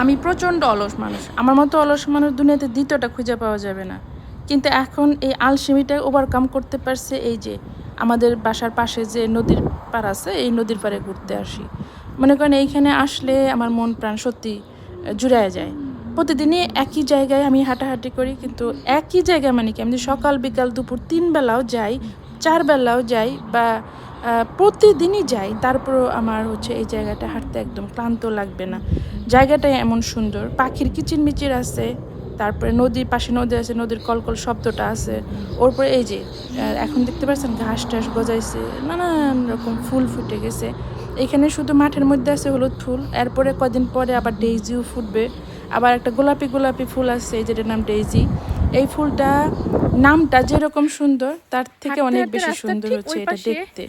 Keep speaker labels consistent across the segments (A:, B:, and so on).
A: আমি প্রচণ্ড অলস মানুষ। আমার মতো অলস মানুষ দুনিয়াতে দ্বিতীয়টা খুঁজে পাওয়া যাবে না। কিন্তু এখন এই আলসেমিটা ওভারকাম করতে পারছে এই যে আমাদের বাসার পাশে যে নদীর পার আছে, এই নদীর পাড়ে ঘুরতে আসি। মনে করেন এইখানে আসলে আমার মন প্রাণ সত্যি জুড়ায় যায়। প্রতিদিনই একই জায়গায় আমি হাঁটাহাঁটি করি, কিন্তু একই জায়গায় মানে কি? আমি সকাল বিকাল দুপুর তিন বেলাও যাই চার বেলাও যাই বা প্রতিদিনই যাই তারপরও আমার হচ্ছে এই জায়গাটা হাঁটতে একদম ক্লান্ত লাগবে না। জায়গাটাই এমন সুন্দর। পাখির কিচিরমিচির আছে, তারপরে নদীর পাশে নদী আছে, নদীর কলকল শব্দটা আছে। ওর পরে এই যে এখন দেখতে পাচ্ছেন ঘাস টাস গজাইছে, নানান রকম ফুল ফুটে গেছে। এখানে শুধু মাঠের মধ্যে আছে হলুদ ফুল, এরপরে কদিন পরে আবার ডেইজিও ফুটবে। আবার একটা গোলাপি গোলাপি ফুল আছে যেটার নাম ডেইজি। এই ফুলটা নামটা যেরকম সুন্দর তার থেকে অনেক বেশি সুন্দর হচ্ছে এটা দেখতে।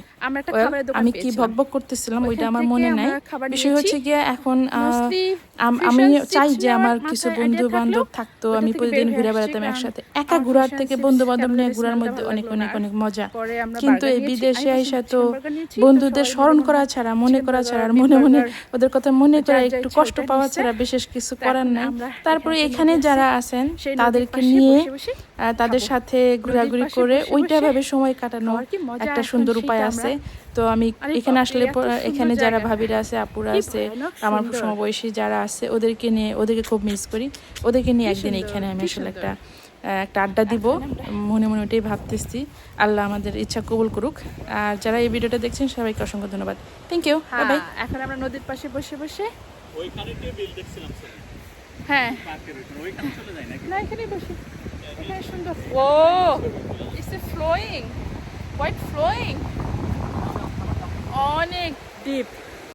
A: আমি কি। ভকভক করতেছিলাম ওইটা আমার মনে নাই। বিষয় হচ্ছে। গিয়ে এখন আম- চাই যে আমার কিছু বন্ধু বান্ধব থাকতো আমি প্রতিদিন ঘুরে বেড়াতাম একসাথে। একা ঘোরার থেকে বন্ধু বান্ধব নিয়ে ঘোরার মধ্যে অনেক অনেক অনেক মজা। কিন্তু এই বিদেশে আইসা তো বন্ধুদের স্মরণ করা ছাড়া মনে করা ছাড়া আর মনে মনে ওদের কথা মনে করে একটু কষ্ট পাওয়া ছাড়া বিশেষ কিছু করার নাই। তারপরে
B: এখানে
A: যারা আছেন তাদেরকে নিয়ে তাদের
B: খাব।
A: সাথে ঘোরাঘুরি করে ওইটা ভাবে সময় কাটানো
B: খাওয়ার কি মজা,
A: একটা সুন্দর উপায় আছে। তো আমি এখানে আসলে এখানে যারা ভাবিরা আছে আপুরা আছে আমার। সমবয়সী যারা আছে ওদেরকে নিয়ে ওদেরকে খুব মিস করি। ওদেরকে নিয়ে একদিন এখানে আমি আসলে একটা একটা আড্ডা দিব। মনে মনে ওটাই ভাবতেছি। আল্লাহ আমাদের ইচ্ছা কবুল করুক। আর যারা এই ভিডিওটা দেখছেন সবাইকে অসংখ্য ধন্যবাদ। থ্যাংক ইউ বাই
B: এখন আমরা নদীর পাশে বসে বসে
C: ওইখানে টেবিল দেখছিলাম স্যার।
B: হ্যাঁ।
C: পার্কের ওইখানে। ওইখানে চলে যায়
B: না এখানেই বসি। Guck schon das. Wow! Ist it flowing? White flowing? Oh, Onyx deep.